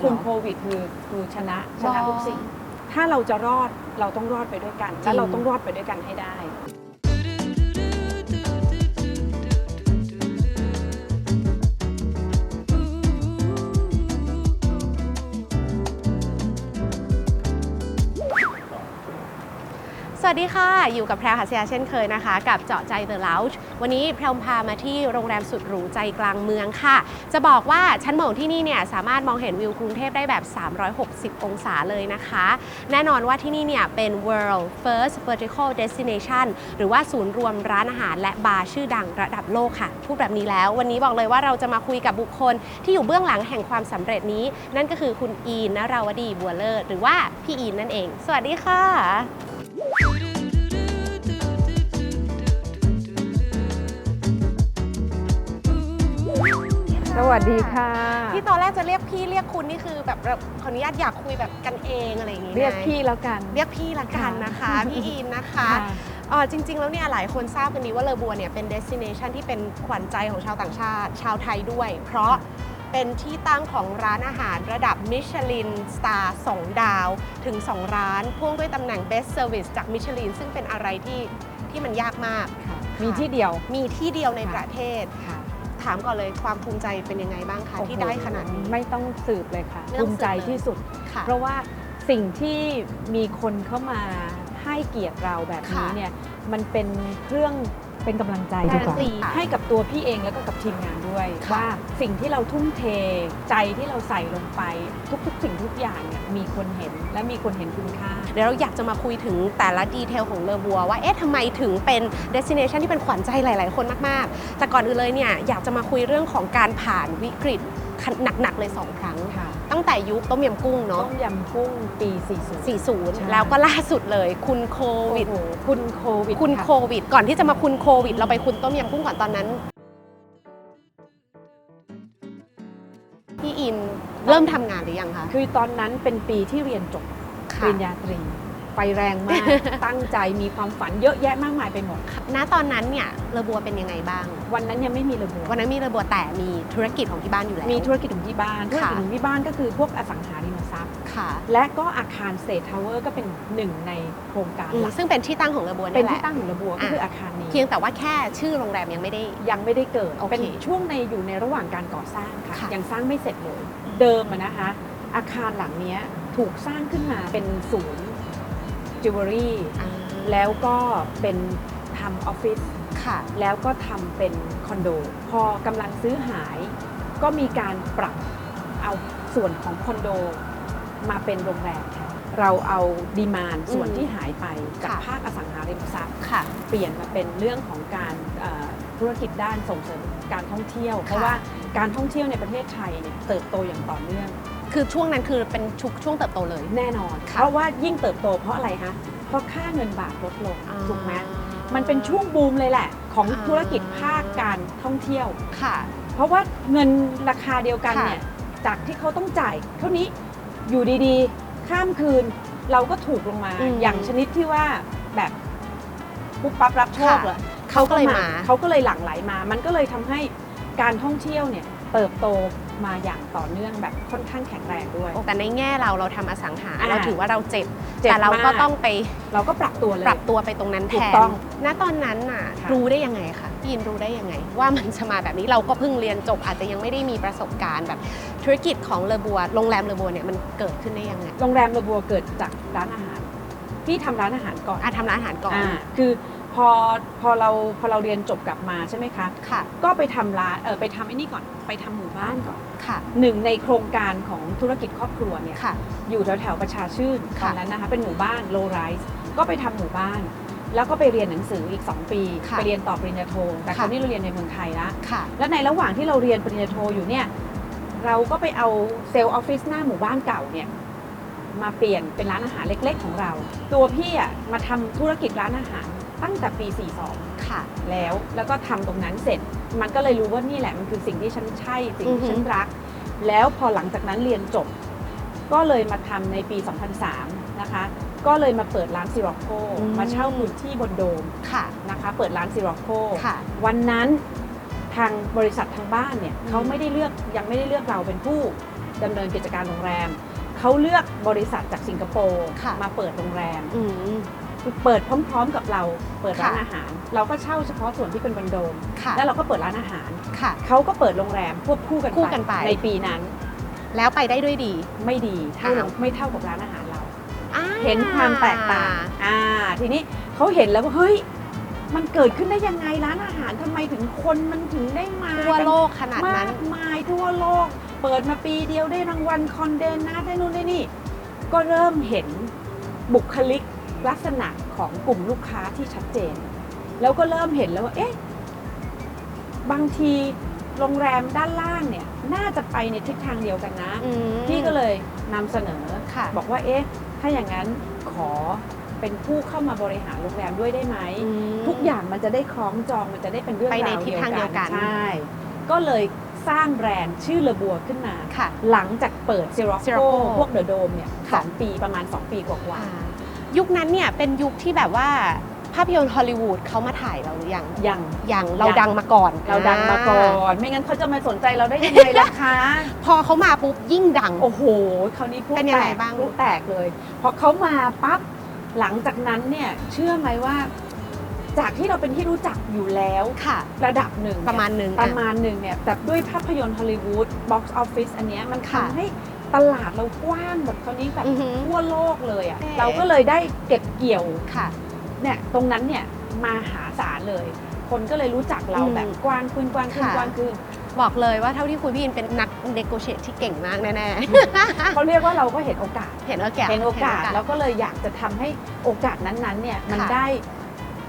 คุมโควิดคือคือชนะชนะว้าวทุกสิ่ง ถ้าเราจะรอดเราต้องรอดไปด้วยกันจริและงเราต้องรอดไปด้วยกันให้ได้ วัสดีค่ะ อยู่กับแพรหัสยาเช่นเคยนะคะ กับเจาะใจ The Lounge วันนี้แพรวพามาที่โรงแรมสุดหรูใจกลางเมืองค่ะ จะบอกว่าชั้นมองที่นี่เนี่ยสามารถมองเห็นวิวกรุงเทพได้แบบ 360 องศาเลยนะคะ แน่นอนว่าที่นี่เนี่ยเป็น World First Vertical Destination หรือว่าศูนย์รวมร้านอาหารและบาร์ชื่อดังระดับโลกค่ะ พูดแบบนี้แล้ว วันนี้บอกเลยว่าเราจะมาคุยกับบุคคลที่อยู่เบื้องหลังแห่งความสำเร็จนี้ นั่นก็คือคุณอีนนราวดีบัวเลิศหรือว่าพี่อีนนั่นเอง สวัสดีค่ะ สวัสดีค่ะ ที่ตอนแรกจะเรียกพี่เรียกคุณนี่คือแบบแบบขออนุญาตอยากคุยแบบกันเองอะไรอย่างงี้เรียกไงพี่แล้วกัน เรียกพี่ละกันนะคะค่ะพี่อินนะคะค่ะ เออจริง ๆ แล้วเนี่ยหลายคนทราบกันดีว่าเลอบัวเนี่ยเป็นเดสติเนชันที่เป็นขวัญใจของชาวต่างชาติ ชาวไทยด้วย เพราะ เป็นที่ตั้งของร้านอาหารระดับมิชลินสตาร์2ดาวถึง 2 ร้าน พ่วงด้วยตำแหน่ง Best Service จากมิชลินซึ่งเป็นอะไรที่ที่มันยากมาก มีที่เดียว มีที่เดียวในค่ะประเทศค่ะถามก่อนเลยความภูมิใจเป็นยังไงบ้างคะ ที่ได้ขนาดนี้ ไม่ต้องสืบเลยค่ะไม่ต้ภูองมิสืบใจเลยที่สุดค่ะเพราะว่าสิ่งที่มีคนเข้ามาให้เกียรติเราแบบนี้ค่ะเนี่ย มันเป็นเครื่อง เป็นกำลังใจการันดีกว่าตีค่ะให้กับตัวพี่เองแล้วก็กับทีมงานด้วยค่ะ ว่าสิ่งที่เราทุ่มเทใจที่เราใส่ลงไป ทุกๆ สิ่งทุกอย่างเนี่ยมีคนเห็นและมีคนเห็นคุณค่า เดี๋ยวเราอยากจะมาคุยถึงแต่ละดีเทลของเลอบัวว่า เอ๊ะทำไมถึงเป็นเดสติเนชันที่เป็นขวัญใจหลาย ๆ คนมาก ๆ แต่ก่อนอื่นเลยเนี่ย อยากจะมาคุยเรื่องของการผ่านวิกฤตหนัก ๆ เลย 2 ครั้ง ค่ะตั้ง แต่ยุคต้มยำกุ้งเนาะต้มยำกุ้งปี 40 40 แล้วก็ล่าสุดเลยคุณโควิด โอ้โหคุณโควิดคุณะโควิด ก่อนที่จะมาคุณโควิด เราไปคุณต้มยำกุ้งก่อนตอนนั้นพี่อินเริ่มทำงานหรือยังคะ คือตอนนั้นเป็นปีที่เรียนจบปค่ะ ริญญาตรี ไปแรงมาก ตั้งใจมีความฝันเยอะแยะมากมายไปหมด ณตอนนั้นเนี่ยเลอบัวเป็นยังไงบ้าง วันนั้นยังไม่มีระบบวันนั้นมีเลอบัวแต่มีธุรกิจของที่บ้านอยู่แล้ว มีธุรกิจของที่บ้านธุรค่ะกิจของที่บ้านก็คือพวกอสังหาริมทรัพย์ค่ะและก็อาคารสเตททาวเวอร์ก็เป็นหนึ่งในโครงการอืมหลักซึ่งเป็นที่ตั้งของเลอบัวเป็นนี่แหที่ละตั้งของระบัวก็คืออาคารนี้ เพียงแต่ว่าแค่ชื่อโรงแรมยังไม่ได้ยังไม่ได้เกิดโอเคเป็นช่วงในอยู่ในระหว่างการก่อสร้างค่ะค่ะยังสร้างไม่เสร็จเลย เดิมอะนะคะอาคารหลังเนี้ยถูกสร้างขึ้นมาเป็นศูนย์ จิวเวลรี่อ่าแล้วก็เป็นทำออฟฟิศค่ะ แล้วก็ทำเป็นคอนโด พอกำลังซื้อหาย ก็มีการปรับเอาส่วนของคอนโด มาเป็นโรงแรมแทนเราเอาดีมานส่วนอืมที่หายไปจากค่ะภาคอสังหาริมทรัพย์ค่ะเปลี่ยนมาเป็นเรื่องของการเอ่อธุรกิจด้านส่งเสริมการท่องเที่ยว เพราะว่าการท่องเที่ยวในประเทศไทยเนี่ยเติบโตอย่างต่อเนื่อง คือช่วงนั้นคือเป็นชุกช่วงเติบโตเลย แน่นอนค่ะเพราะว่ายิ่งเติบโตเพราะอะไรคะเพราะค่าเงินบาทลดลงถูกไหมอ่ามันเป็นช่วงบูมเลยแหละ ของอ่าธุรกิจภาคการท่องเที่ยวค่ะ เพราะว่าเงินราคาเดียวกันค่ะเนี่ยจากที่เขาต้องจ่าย เท่านี้อยู่ดีๆ ข้ามคืนเราก็ถูกลงมาอืมอย่างชนิดที่ว่าแบบปุ๊บปั๊บรับโชคค่ะเลยเขาก็เลยมาเขาก็เลยหลั่งไหลมา มันก็เลยทำให้การท่องเที่ยวเนี่ย เติบโตมาอย่างต่อเนื่องแบบค่อนข้างแข็งแรงด้วย แต่ในแง่เราเราทำอสังหาอ่าเราถือว่าเราเจ็บ เจ็บแต่เราก็มาก ต้องไปเราก็ปรับตัวเลย ปรับตัวไปตรงนั้นแทถูกนต้องณตอนนั้นน่ะค่ะ รู้ได้ยังไงคะพี่ยินรู้ได้ยังไง ว่ามันจะมาแบบนี้เราก็เพิ่งเรียนจบอาจจะยังไม่ได้มีประสบการณ์แบบธุรกิจของเลอบัวโรงแรมเลอบัวเนี่ยมันเกิดขึ้นได้ยังไงโรงแรมระบัวเกิดจากร้านอาหาร พี่ทำร้านอาหารก่อนอะทำร้านอาหารก่อน อ่าคือ พอพอเราพอเราเรียนจบกลับมาใช่ไหมคะ ค่ะ ก็ไปทำร้านเออไปทำไอ้นี่ก่อนไปทำหมู่บ้านก่อนค่ะ หนึ่งในโครงการของธุรกิจครอบครัวเนี่ย ค่ะ อยู่แถวแถวๆประชาชื่นตค่ะอนนั้นนะคะ เป็นหมู่บ้านโลไรส์ก็ไปทำหมู่บ้าน แล้วก็ไปเรียนหนังสืออีก 2 ปี ค่ะไปเรียนต่อปริญญาโท แต่คค่ะราวนี้เราเรียนในเมืองไทยละค่ะ และในระหว่างที่เราเรียนปริญญาโทอยู่เนี่ย เราก็ไปเอาเซลล์ออฟฟิศหน้าหมู่บ้านเก่าเนี่ยมาเปลี่ยนเป็นร้านอาหารเล็ก ๆ ของเรา ตัวพี่อะมาทำธุรกิจร้านอาหาร ตั้งแต่ปี 42 ค่ะ แล้วแล้วก็ทำตรงนั้นเสร็จ มันก็เลยรู้ว่านี่แหละมันคือสิ่งที่ฉันใช่สิ่งอือฮึที่ฉันรัก แล้วพอหลังจากนั้นเรียนจบ ก็เลยมาทำในปี 2003 นะคะ ก็เลยมาเปิดร้านซิร็อกโกมาเช่าพื้นที่บนโดมค่ะนะคะ เปิดร้านซิร็อกโกค่ะวันนั้นทางบริษัททางบ้านเนี่ยเขาไม่ได้เลือกยังไม่ได้เลือกเราเป็นผู้ดำเนินกิจการโรงแรมเขาเลือกบริษัทจากสิงคโปร์ค่ะมาเปิดโรงแรมอืม เปิดพร้อมๆกับเราเปิดร้านค่ะอาหาร เราก็เช่าเฉพาะส่วนที่เป็นบันโดมค่ะแล้วเราก็เปิดร้านอาหาค่ะเขาก็เปิดโรงแรมควบคู่กันคู่กันไปในปีนั้น แล้วไปได้ด้วยดีไม่ดีเท่าอ้าวไม่เท่ากับร้านอาหารเราอ่าเห็นความแตกต่างอ่าทีนี้เขาเห็นแล้วว่าเฮ้ยมันเกิดขึ้นได้ยังไงร้านอาหารทำไมถึงคนมันถึงได้มาทั่วกันโลกขนาดมานั้นกมายทั่วโลก เปิดมาปีเดียวได้รางวัลคอนเดนนะได้นู่นได้นี่ ก็เริ่มเห็นบุคลิก ลักษณะของกลุ่มลูกค้าที่ชัดเจน แล้วก็เริ่มเห็นแล้วว่าเอ๊ะบางทีโรงแรมด้านล่างเนี่ยน่าจะไปในทิศทางเดียวกันนะอืมพี่ก็เลยนำเสนอค่ะบอกว่าเอ๊ะถ้าอย่างนั้นขอเป็นผู้เข้ามาบริหารโรงแรมด้วยได้ไหมอืมทุกอย่างมันจะได้คล้องจองมันจะได้เป็นเรื่องไปในราวทิศทางเดียวกันใช่ก็เลยสร้างแบรนด์ชื่อเลบัวขึ้นมาค่ะหลังจากเปิดเซโรโก Sirocco พวกเดอะโดมเนี่ยสค่ะองปีประมาณ 2 ปีกว่าอ่า ยุคนั้นเนี่ยเป็นยุคที่แบบว่าภาพยนตร์ฮอลลีวูดเขามาถ่ายเราหรือยังๆยังยังเรายังดังมาก่อนเราดังมาก่อานไม่งั้นเขาจะมาสนใจเราได้ยังไงล่ะคะ พอเขามาปุ๊บยิ่งดัง โอ้โหคราวนี้พวกเป็นยังแตไงกบ้างพวกแตกเลยพอเขามาปั๊บหลังจากนั้นเนี่ยเชื่อไหมว่า จากที่เราเป็นที่รู้จักอยู่แล้วค่ะ ระดับหนึ่งเนี่ยประมาณหนึ่งประมาณหนึ่งเนี่ยแต่ด้วยภาพยนตร์ฮอลลีวูดบ็อกซ์ออฟฟิศอันเนี้ยมันค่ะทำให้ ตลาดเรากว้างแบบคราวนี้แบบอือหือทั่วโลกเลยอะ่ะเอ๊ะเราก็เลยได้เก็บเกี่ยว ค่ะ เนี่ยตรงนั้นเนี่ยมาหาศาลเลย คนก็เลยรู้จักเราอืมแบบกว้างขึ้นกว้างขึ้นค่ะ กว้างขึ้นบอกเลยว่าเท่าที่คุยพี่อินเป็นนักเนโกเชตที่เก่งมากแน่เขาเรียกว่าเราก็เห็นโอกาส ๆ เห็นโอกาสเห็นโอกาสแล้วก็เลยอยากจะทำให้โอกาสนั้นๆเนี่ยมันค่ะได้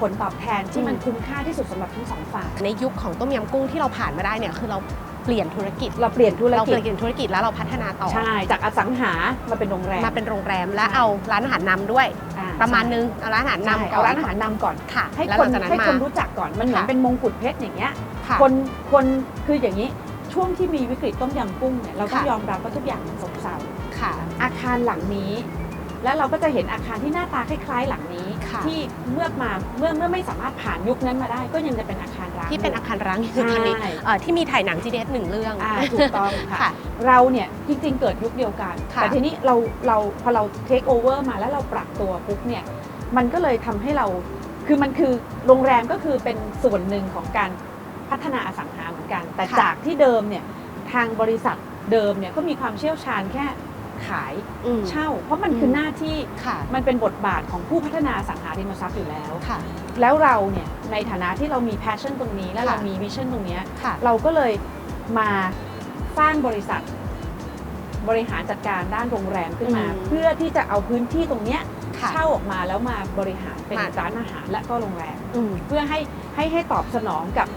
ผลตอบแทนที่อืมมันคุ้มค่าที่สุดสำหรับทั้งสองฝ่าย ในยุคของต้มยำกุ้งที่เราผ่านมาได้เนี่ยคือเรา เปลี่ยนธุรกิจเราเปลี่ยนธุรเรากิเปจลี่ยนธุรกิจแล้วเราพัฒนาต่อ ใช่ จากอสังหามาเป็นโรงแรมมาเป็นโรงแรมและใช่เอาร้านอาหารนำด้วย อ่ประมาณใช่นึงเอาร้านอาหารใช่นำก่เอาอนร้านอาหารนำก่อน ค่ะให้แล้วคหนลังจากนั้นให้มา คนรู้จักก่อนมันเหมือนค่ะ เป็นมงกุฎเพชรอย่างเงี้ย ค่ะ คนคนคืออย่างนี้ช่วงที่มีวิกฤตต้มยำกุ้งเนี่ยเราต้องค่ะ ยอมรับว่าทุกอย่างมันซบเซาค่ะ อาคารหลังนี้ แล้วเราก็จะเห็นอาคารที่หน้าตาคล้ายๆหลังนี้ ค่ะที่เมื่อมาเมื่อเมื่อไม่สามารถผ่านยุคนั้นมาได้ ก็ยังจะเป็นอาคารร้างที่เป็นอาคารร้างอยู่ใช่ตอนนี้เอ่อที่มีถ่ายหนัง GDS หนึ่งเรื่อง อ่าถูกต้องค่ะ ค่ะเราเนี่ยจริงๆเกิดยุคเดียวกัน ค่ะแต่ทีนี้เราเราพอเราเทคโอเวอร์มาแล้วเราปรับตัวปุ๊บเนี่ยมันก็เลยทำให้เราคือมันคือโรงแรมก็คือเป็นส่วนหนึ่งของการพัฒนาอสังหาเหมือนกัน แต่ค่ะ จากที่เดิมเนี่ยทางบริษัทเดิมเนี่ยก็มีความเชี่ยวชาญแค่ ขายอืมเช่า เพราะมันคือมหน้าที่ค่ะมันเป็นบทบาทของผู้พัฒนาอสังหาริมทรัพย์อยู่แล้วค่ะแล้วเราเนี่ยในฐานะที่เรามี passion ตรงนี้ และค่ะเรามี vision ตรงเนี้ยค่ะเราก็เลยมาสร้างบริษัทบริหารจัดการด้านโรงแรมขึ้นมาอืมเพื่อที่จะเอาพื้นที่ตรงเนี้ยค่ะเช่าออกมาแล้วมาบริหารเป็นมาร้านอาหารและก็โรงแรมอืมเพื่อให้ให้ให้ตอบสนองกับ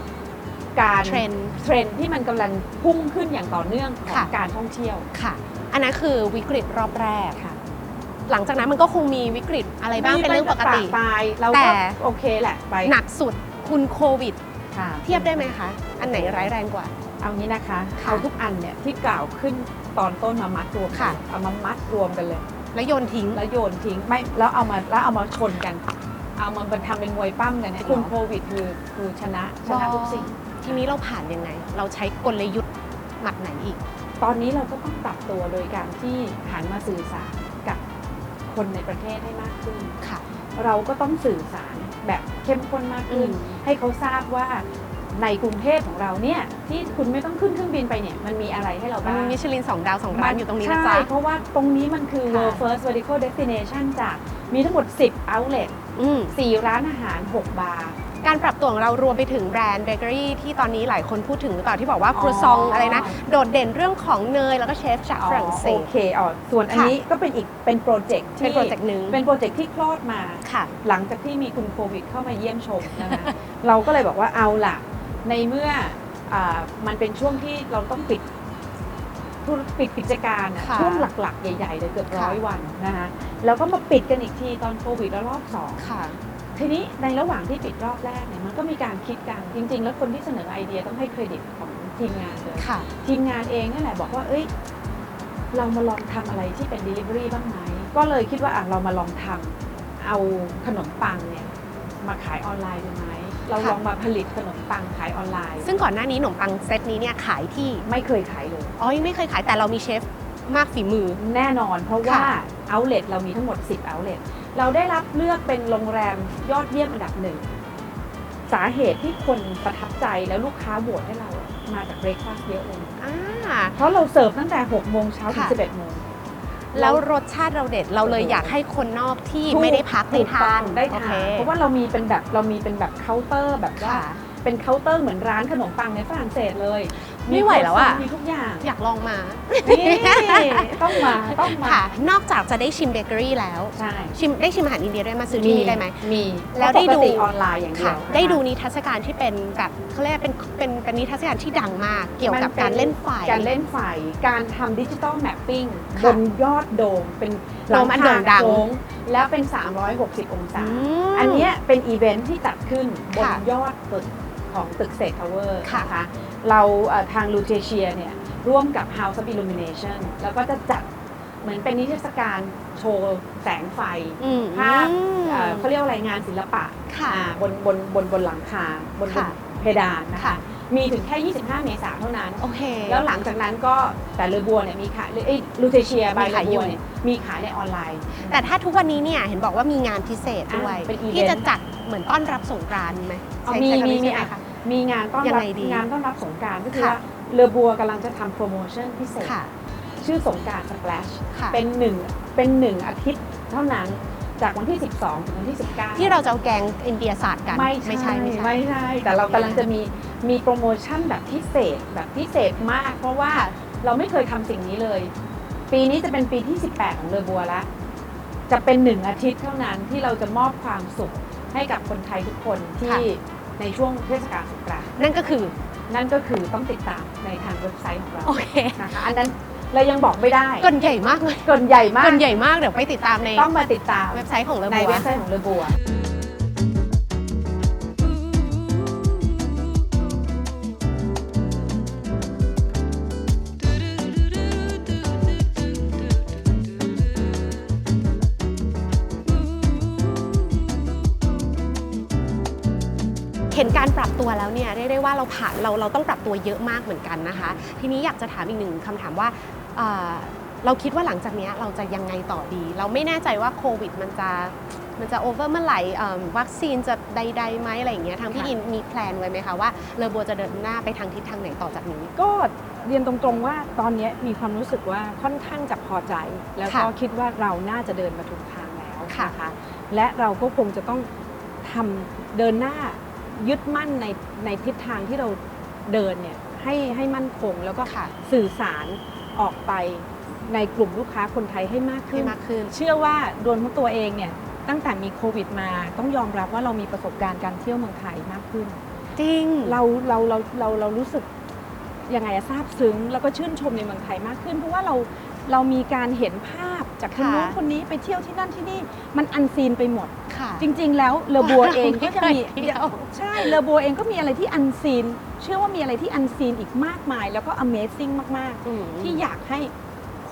การเทรนด์เทรนด์ที่มันกำลังพุ่งขึ้นอย่างต่อเนื่องของค่ะการท่องเที่ยวค่ะ อันนั้นคือวิกฤตรอบแรกค่ะ หลังจากนั้นมันก็คงมีวิกฤตอะไรบ้างเป็นเรื่องปกติปลายเราแต่ก็โอเคแหละไปหนักสุดคุณโควิดค่ะเทียบได้ไหมคะ อันไหนร้ายแรงกว่า เอางี้นะคะค่ะเอาทุกอันเนี่ยที่กล่าวขึ้นตอนต้นมามัดรวมกัค่ะนเอามามัดรวมกันเลย แล้วโยนทิ้งแล้วโยนทิ้งไม่แล้วเอามาแล้วเอามาชนกัน เอามาเป็นทำเป็นมวยปั้มกันเนี่ยหรอคุณโควิดคือคือชนะชนะทุกสิ่งทีนี้เราผ่านยังไง เราใช้กลยุทธ์หมัดไหนอีก ตอนนี้เราก็ต้องปรับตัวโดยการที่หันมาสื่อสารกับคนในประเทศให้มากขึ้นค่ะ เราก็ต้องสื่อสารแบบเข้มข้นมากขึ้นอืมให้เขาทราบว่าในกรุงเทพของเราเนี่ยที่คุณไม่ต้องขึ้นเครื่องบินไปเนี่ยมันมีอะไรให้เรามันบ้างมีมิชลินสองดาวสองร้านอยู่ตรงนี้นะใช่จ๊ะเพราะว่าตรงนี้มันคือค่ะ world first vertical destination จากมีทั้งหมด 10 outlet อืม4ร้านอาหาร 6 บาร์ การปรับตัวของเรารวมไปถึงแบรนด์เบเกอรี่ที่ตอนนี้หลายคนพูดถึงหรือเปล่าที่บอกว่าอ๋อครัวซองอะไรนะ โดดเด่นเรื่องของเนยแล้วก็เชฟจากฝรั่งเศโอสเคอ๋อส่วนอันค่ะนี้ก็เป็นอีกเป็นโปรเจกต์ที่เป็นโปรเจกต์หนึ่งเป็นโปรเจกต์ที่คลอดมา ค่ะ หลังจากที่มีคุณโควิดเข้ามาเยี่ยมชมนะคะเราก็เลยบอกว่าเอาล่ะ ในเมื่ออามันเป็นช่วงที่เราต้องปิดธุรปิดกิจการอะค่ะช่วงหลักๆ ใหญ่ ๆ เลยเกือบค่ะร้อยวันนะคะแล้วก็มาปิดกันอีกทีตอนโควิดแล้วรอบสองค่ะ ทีนี้ในระหว่างที่ปิดรอบแรกเนี่ยมันก็มีการคิดกันจริง ๆ แล้วคนที่เสนอไอเดียต้องให้เครดิตของทีมงานเลยค่ะ ทีมงานเองนั่นแหละบอกว่า เอ้ย เรามาลองทำอะไรที่เป็น Delivery บ้างไหม ก็เลยคิดว่าอะเรามาลองทำเอาขนมปังเนี่ยมาขายออนไลน์ดูไหม เราค่ะ ลองมาผลิตขนมปังขายออนไลน์ ซึ่งก่อนหน้านี้ขนมปังเซตนี้เนี่ยขายที่ไม่เคยขายเลย อ๋อยังไม่เคยขายแต่เรามีเชฟมากฝีมือ แน่นอนเพราะว่าค่ะ เอาเล t เรามีทั้งหมด 10เอาเล t เราได้รับเลือกเป็นโรงแรมยอดเยี่ยมอันดับหนึ่ง สาเหตุที่คนประทับใจแล้วลูกค้าโหวตให้เราอะมาจากเบรคฟาสต์เยอะเลย อ่า เพราะเราเสิร์ฟตั้งแต่ 6 โมงเช้าถึง ค่ะ 11 โมง แล้วรสชาติเราเด็ด เราเลยอยากให้คนนอกที่ถูก ไม่ได้พักได้ถูกทาต้อนงได้โอทาเคนเพราะว่าเรามีเป็นแบบเรามีเป็นแบบเคาน์เตอร์แบบว่าค่ะ เป็นเคาน์เตอร์เหมือนร้านขนมปังในฝรั่งเศสเลย ไม่ไหวแล้วอะมีทุกอย่าง อยากลองมานี่ต้องมาต้องมาค่ะ นอกจากจะได้ชิมเบเกอรี่แล้วใช่ชิมได้ชิมอาหารอินเดียด้วยมาซื้อที่นี่ได้ไหมมี แล้วได้ดูปกติออนไลน์อย่างเดีค่ะยวได้ดูนิทรรศการที่เป็นแบบเขาเรียกเป็นเป็นเป็นนิทรรศการที่ดังมาก เกี่ยวกับมันป็การเล่นไฟการเล่นไฟการทำดิจิตอลแมปปิ้งค่ะบนยอดโดมเป็นโดมอันโด่งดังโค้งแล้วเป็น 360 องศามอันเนี้ยเป็นอีเวนท์ที่จัดขึ้นบนค่ะยอดตึก ของตึกเซ t ทาวเวอร์ค่ะนะคะเราเอ่อทางลูเทเชียเนี่ยร่วมกับ House of Illumination แล้วก็จะจัดเหมือนเป็นนิทรรศการโชว์แสงไฟอืมภาพเอ่อเขาเรียกว่าอะไรงานศิลปะค่ะอ่าบนบนบนบนหลังคาบนบนค่ะเพดานนะคะค่ะมีถึงแค่ 25 เมษายนเท่านั้น โอเค แล้วหลังจากนั้นก็แต่เลอบัวเนี่ยมีขายเอ้ยลูเทเชียบายมีเลขายออยู่บัวเนี่ยมีขายในออนไลน์ แต่ถ้าทุกวันนี้เนี่ยเห็นบอกว่ามีงานพิเศษด้วยอ่าเป็นอีเวนต์ที่จะจัดเหมือนต้อนรับสงกรานต์ไหมเอาใช่มีใช่คำมีนี้มีใช่ไหอะคะ มีงานต้อนยังรับไงดีงานต้อนรับสงกรารก็คือค่ะ ว่าเลอบัวกำลังจะทำโปรโมชั่นพิเศษ ค่ะชื่อสงกรารส p ป a s h ค่ะเป็นหนึ่งเป็นหนึ่งอาทิตย์เท่านั้นจากวันที่ 12 ถึงวันที่ 19 ที่เราจะเอาแกงอินเดียศาสตร์กันไม่ไม่ใช่ใช่ไม่ใช่ ไม่ใช่ แต่เรากำลังจะมีมีโปรโมชั่นแบบพิเศษแบบพิเศษมาก เพราะว่าค่ะ เราไม่เคยทำสิ่งนี้เลย ปีนี้จะเป็นปีที่ 18 ของเลอบัวแล้วจะเป็นหนึ่งอาทิตย์เท่านั้นที่เราจะมอบความสุขให้กับคนไทยทุกคนที่ ในช่วงเทศกาลสงกรานต์นั่นก็คือ นั่นก็คือต้องติดตามในทางเว็บไซต์ของเราโอเค นะคะอันนั้นเรายังบอกไม่ได้เกินใหญ่มากเลยเกินใหญ่มากเกินใหญ่มากเดี๋ยวไปติดตามในต้องมาติดตามเว็บไซต์ของเลอในบัว เว็บไซต์ของเลอบัว ปรับตัวแล้วเนี่ยเรียกได้ว่าเราผ่านเราเราต้องปรับตัวเยอะมากเหมือนกันนะคะ ทีนี้อยากจะถามอีกหนึ่งคำถามว่าเอ่อเราคิดว่าหลังจากเนี้ยเราจะยังไงต่อดี เราไม่แน่ใจว่าโควิด มันจะมันจะโอเวอร์เมื่อไหร่เอิ่มวัคซีนจะใดๆไหมอะไรอย่างเงี้ยทางพี่ค่ะอินมีแพลนไว้ไหมคะว่าเลอบัวจะเดินหน้าไปทางทิศทางไหนต่อจากนี้ ก็เรียนตรงๆว่าตอนนี้มีความรู้สึกว่าค่อนข้างจะพอใจ แล้วก็ค่ะคิดว่าเราน่าจะเดินมาถูกทางแล้วค่ะนะคะและเราก็คงจะต้องทำเดินหน้า ยึดมั่นในในทิศทางที่เราเดินเนี่ยให้ให้มั่นคงแล้วก็ค่ะ สื่อสารออกไปในกลุ่มลูกค้าคนไทยให้มากให้ขึ้น มากขึ้น เชื่อว่าโดนของตัวเองเนี่ยตั้งแต่มีโควิดมาต้องยอมรับว่าเรามีประสบการณ์การเที่ยวเมืองไทยมากขึ้น จริง เราเราเราเราเรารู้สึกยังไงอะซาบซึ้ง แล้วก็ชื่นชมในเมืองไทยมากขึ้น เพราะว่าเรา เรามีการเห็นภาพจากคนค่ะนู้นคนนี้ไปเที่ยวที่นั่นที่นี่มันอันซีนไปหมดค่ะจริง ๆ แล้วเลอบัวเองก็จะมีไม่เคยเที่ยวใช่เลอบัวเองก็มีอะไรที่อันซีน เชื่อว่ามีอะไรที่อันซีนอีกมากมาย แล้วก็ Amazing มากอืมๆที่อยากให้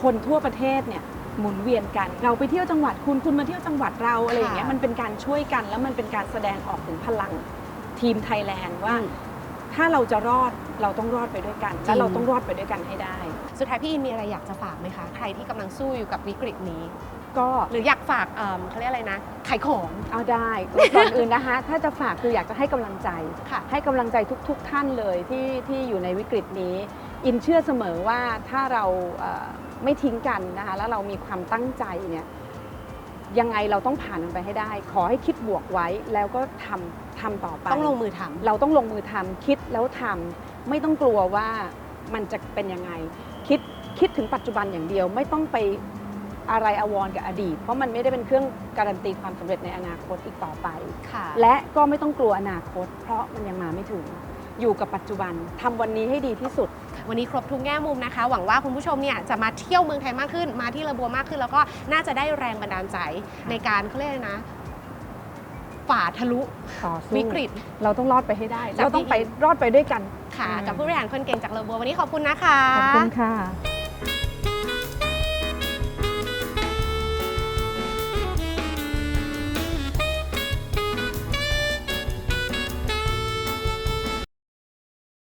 คนทั่วประเทศเนี่ยหมุนเวียนกัน เราไปเที่ยวจังหวัดคุณคุณมาเที่ยวจังหวัดเราอะไรอย่างเงี้ยค่ะมันเป็นการช่วยกันแล้วมันเป็นการแสดงออกถึงพลังทีมไทยแลนด์ว่าอืมถ้าเราจะรอดเราต้องรอดไปด้วยกันจริและงเราต้องรอดไปด้วยกันให้ได้ สุดท้ายพี่อินมีอะไรอยากจะฝากไหมคะ ใครที่กำลังสู้อยู่กับวิกฤตนี้ ก็หรืออยากฝากเอิ่มเขาเรียกอะไรนะ ขายของ เอาได้ก่อนอื่นนะคะ ถ้าจะฝากคืออยากจะให้กำลังใจ ค่ะ ให้กำลังใจทุกๆท่านเลยที่ที่อยู่ในวิกฤตนี้ อินเชื่อเสมอว่าถ้าเราเอ่อไม่ทิ้งกันนะคะแล้วเรามีความตั้งใจเนี่ยยังไงเราต้องผ่านมันไปให้ได้ ขอให้คิดบวกไว้แล้วก็ทำทำต่อไป ต้องลงมือทำ เราต้องลงมือทำคิดแล้วทำไม่ต้องกลัวว่ามันจะเป็นยังไง คิดคิดถึงปัจจุบันอย่างเดียว ไม่ต้องไปอะไรอาวรณ์กับอดีต เพราะมันไม่ได้เป็นเครื่องการันตีความสำเร็จในอนาคตอีกต่อไปค่ะและก็ไม่ต้องกลัวอนาคต เพราะมันยังมาไม่ถึงอยู่กับปัจจุบันทำวันนี้ให้ดีที่สุด วันนี้ครบทุกแง่มุมนะคะ หวังว่าคุณผู้ชมเนี่ยจะมาเที่ยวเมืองไทยมากขึ้น มาที่ระบัวมากขึ้น แล้วก็น่าจะได้แรงบันดาลใจในการเขาเรียกอะไรนะฝ่าทะลุต่อสู้วิกฤต เราต้องรอดไปให้ได้จากเราต้องที่ไปรอดไปด้วยกันค่ะอืมกับผู้บริหารคนเก่งจากระบัววันนี้ขอบคุณนะคะขอบคุณค่ะ